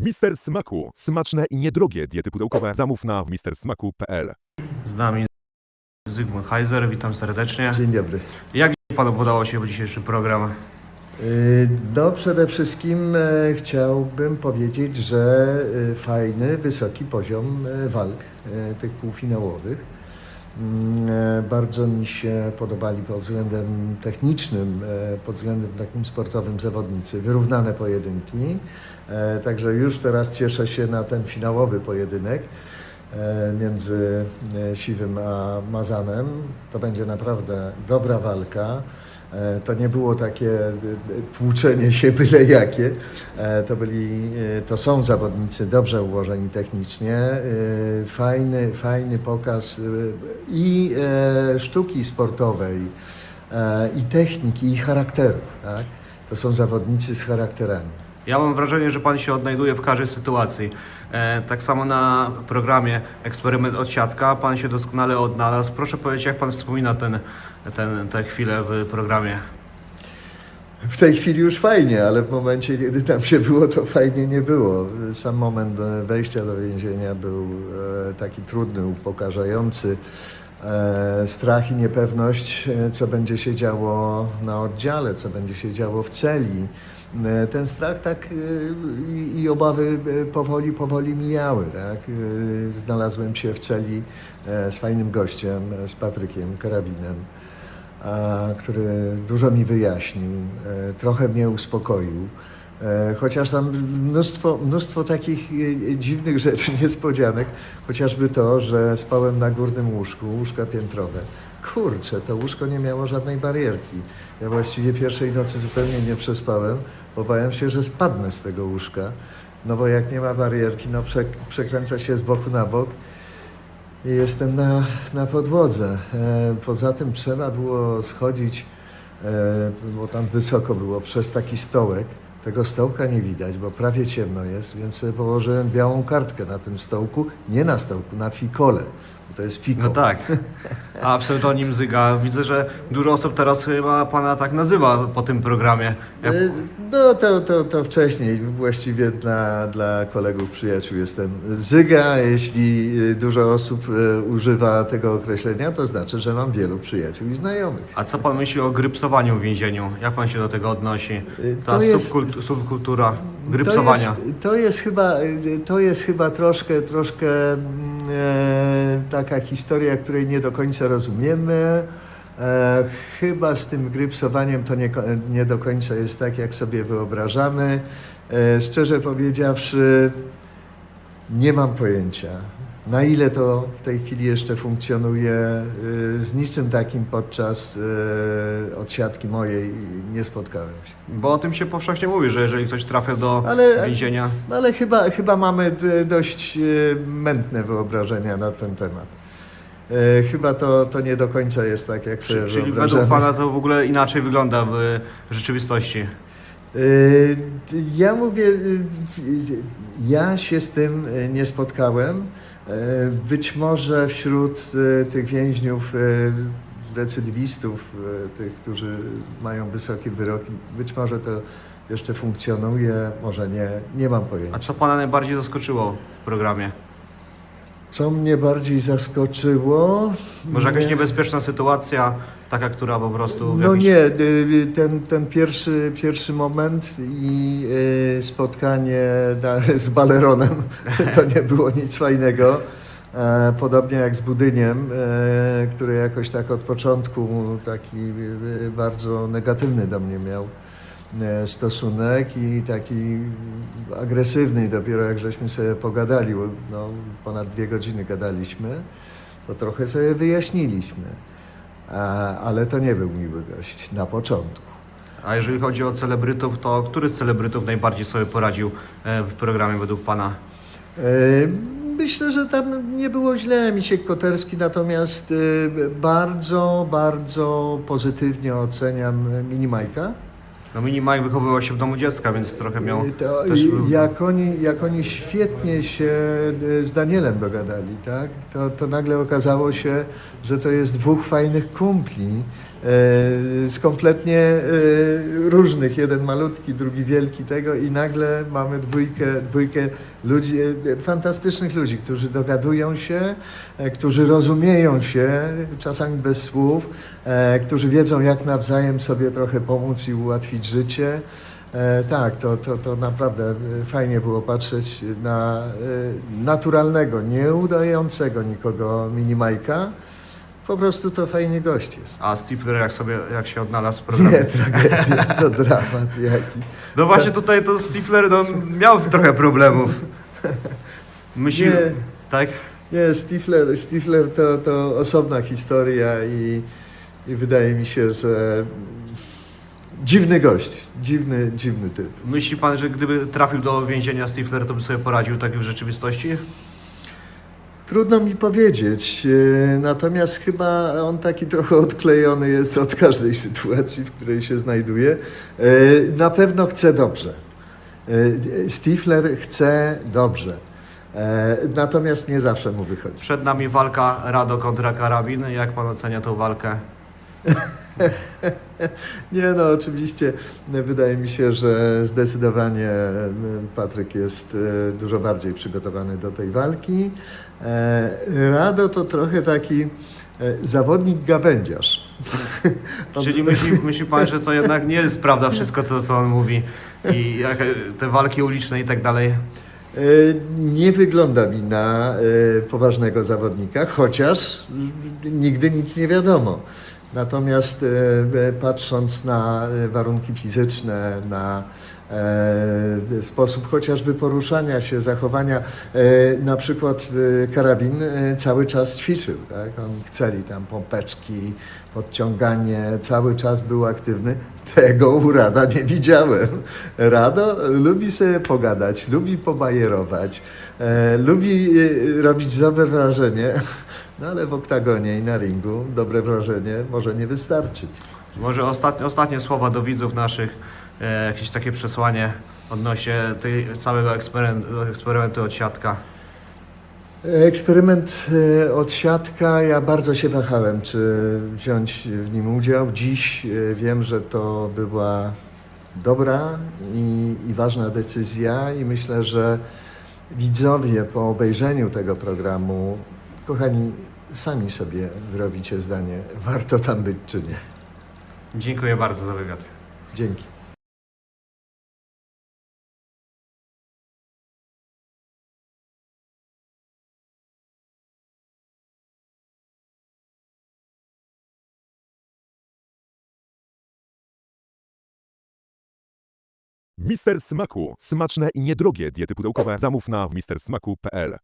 Mister Smaku. Smaczne i niedrogie diety pudełkowe. Zamów na mistersmaku.pl. Z nami Zygmunt Heiser, witam serdecznie. Dzień dobry. Jak panu podobał się dzisiejszy program? Y, No, przede wszystkim e, chciałbym powiedzieć, że e, fajny, wysoki poziom e, walk tych półfinałowych. Mm, e, Bardzo mi się podobali pod względem technicznym, e, pod względem takim sportowym zawodnicy. Wyrównane pojedynki. E, Także już teraz cieszę się na ten finałowy pojedynek między Siwym a Mazanem. To będzie naprawdę dobra walka. E, To nie było takie tłuczenie się byle jakie. E, To, byli, e, to są zawodnicy dobrze ułożeni technicznie. Fajny, fajny pokaz i sztuki sportowej, i techniki, i charakterów. Tak? To są zawodnicy z charakterami. Ja mam wrażenie, że pan się odnajduje w każdej sytuacji. E, tak samo na programie Eksperyment od siatka pan się doskonale odnalazł. Proszę powiedzieć, jak pan wspomina ten, ten, te chwile w programie? W tej chwili już fajnie, ale w momencie, kiedy tam się było, to fajnie nie było. Sam moment e, wejścia do więzienia był e, taki trudny, upokarzający. E, Strach i niepewność, co będzie się działo na oddziale, co będzie się działo w celi. E, Ten strach tak e, i- obawy e, powoli, powoli mijały. Tak? Znalazłem się w celi z fajnym gościem, z Patrykiem Karabinem który dużo mi wyjaśnił, trochę mnie uspokoił. Chociaż tam mnóstwo, mnóstwo takich dziwnych rzeczy, niespodzianek, chociażby to, że spałem na górnym łóżku, łóżka piętrowe. Kurczę, to łóżko nie miało żadnej barierki. Ja właściwie pierwszej nocy zupełnie nie przespałem, bałem się, że spadnę z tego łóżka. No bo jak nie ma barierki, no prze, przekręca się z boku na bok i jestem na, na podłodze. E, Poza tym trzeba było schodzić, e, bo tam wysoko było, przez taki stołek. Tego stołka nie widać, bo prawie ciemno jest, więc położyłem białą kartkę na tym stołku, nie na stołku, na fikole. To jest fiko. No tak. A pseudonim Zyga. Widzę, że dużo osób teraz chyba pana tak nazywa po tym programie. E, No to, to, to wcześniej, właściwie dla, dla kolegów, przyjaciół jestem Zyga. Jeśli e, dużo osób e, używa tego określenia, to znaczy, że mam wielu przyjaciół i znajomych. a co pan myśli o grypsowaniu w więzieniu? Jak pan się do tego odnosi? Ta to jest- subkult, subkultura grypsowania. To jest, to jest chyba, to jest chyba troszkę, troszkę mm, e, taka historia, której nie do końca rozumiemy. E, chyba z tym grypsowaniem to nie, nie do końca jest tak, jak sobie wyobrażamy. E, szczerze powiedziawszy, nie mam pojęcia. Na ile to w tej chwili jeszcze funkcjonuje, y, z niczym takim podczas y, odsiadki mojej nie spotkałem się. Bo o tym się powszechnie mówi, że jeżeli ktoś trafia do Ale- więzienia, No ale chyba, chyba mamy d- dość mętne wyobrażenia na ten temat. Chyba to, to nie do końca jest tak, jak sobie czyli według wyobrażamy. pana to w ogóle inaczej wygląda w rzeczywistości. D- Ja mówię, e, w- ja się z tym e, nie spotkałem. Być może wśród tych więźniów, recydywistów, tych, którzy mają wysokie wyroki, być może to jeszcze funkcjonuje, może nie, nie mam pojęcia. A co pana najbardziej zaskoczyło w programie? Co mnie bardziej zaskoczyło? Może jakaś Nie- niebezpieczna sytuacja, taka, która po prostu... w No jakiś- nie, y, ten, ten pierwszy, pierwszy moment i y, spotkanie na, z baleronem to nie było nic fajnego. E, Podobnie jak z Budyniem, e, który jakoś tak od początku taki y, bardzo negatywny do mnie miał stosunek i taki agresywny. Dopiero jak żeśmy sobie pogadali, no, ponad dwie godziny gadaliśmy, to trochę sobie wyjaśniliśmy. A, ale to nie był miły gość na początku. A jeżeli chodzi o celebrytów, to który z celebrytów najbardziej sobie poradził e, w programie według pana? E, Myślę, że tam nie było źle. Misiek Koterski natomiast e, bardzo, bardzo pozytywnie oceniam Minimajka. No Mini Mike wychowywał się w domu dziecka, więc trochę miał To, też... i- jak, oni, jak oni świetnie się e, z Danielem dogadali, tak? To, to nagle okazało się, że to jest dwóch fajnych kumpli, z kompletnie e, różnych, jeden malutki, drugi wielki tego i nagle mamy dwójkę, dwójkę ludzi, e, fantastycznych ludzi, którzy dogadują się, e, którzy rozumieją się, czasami bez słów, e, którzy wiedzą jak nawzajem sobie trochę pomóc i ułatwić życie. E, tak, to, to, to naprawdę e, fajnie było patrzeć na e, naturalnego, nie udającego nikogo minimajka. Po prostu to fajny gość jest. A Stifler jak sobie, jak się odnalazł w programie? Nie, tragedia, to dramat jaki. No właśnie tutaj to Stifler no, miał trochę problemów. Myśli... Nie. Tak? Nie, Stifler, Stifler to, to osobna historia i, i wydaje mi się, że dziwny gość, dziwny, dziwny typ. Myśli pan, że gdyby trafił do więzienia Stifler, to by sobie poradził tak w rzeczywistości? Trudno mi powiedzieć, e, natomiast chyba on taki trochę odklejony jest od każdej sytuacji, w której się znajduje. E, Na pewno chce dobrze. E, Stifler chce dobrze, natomiast nie zawsze mu wychodzi. Przed nami walka Rado kontra Karabin. Jak pan ocenia tą walkę? Nie, no oczywiście wydaje mi się, że zdecydowanie e, Patryk jest e, dużo bardziej przygotowany do tej walki. E, Rado to trochę taki e, zawodnik gawędziarz. Czyli myśli, myśli pan, że to jednak nie jest prawda wszystko, co, co on mówi i jak, te walki uliczne i tak dalej? Nie wygląda mi na poważnego zawodnika, chociaż mm, nigdy nic nie wiadomo. Natomiast e, patrząc na e, warunki fizyczne, na e, sposób chociażby poruszania się, zachowania, na przykład karabin cały czas ćwiczył, tak? On w celi tam pompeczki, podciąganie, cały czas był aktywny. Tego u Rada nie widziałem. Rado lubi sobie pogadać, lubi pobajerować, lubi robić dobre wrażenie, no ale w oktagonie i na ringu dobre wrażenie może nie wystarczyć. Może ostatnie, ostatnie słowa do widzów naszych, e, jakieś takie przesłanie odnośnie tej całego eksperymentu, eksperymentu od siatka. Eksperyment e, od siatka, ja bardzo się wahałem, czy wziąć w nim udział. Dziś e, wiem, że to była dobra i, i ważna decyzja i myślę, że widzowie po obejrzeniu tego programu, kochani, sami sobie wyrobicie zdanie, warto tam być czy nie. Dziękuję bardzo za wywiad. Dzięki. Mister Smaku. Smaczne i niedrogie diety pudełkowe zamów na mistersmaku.pl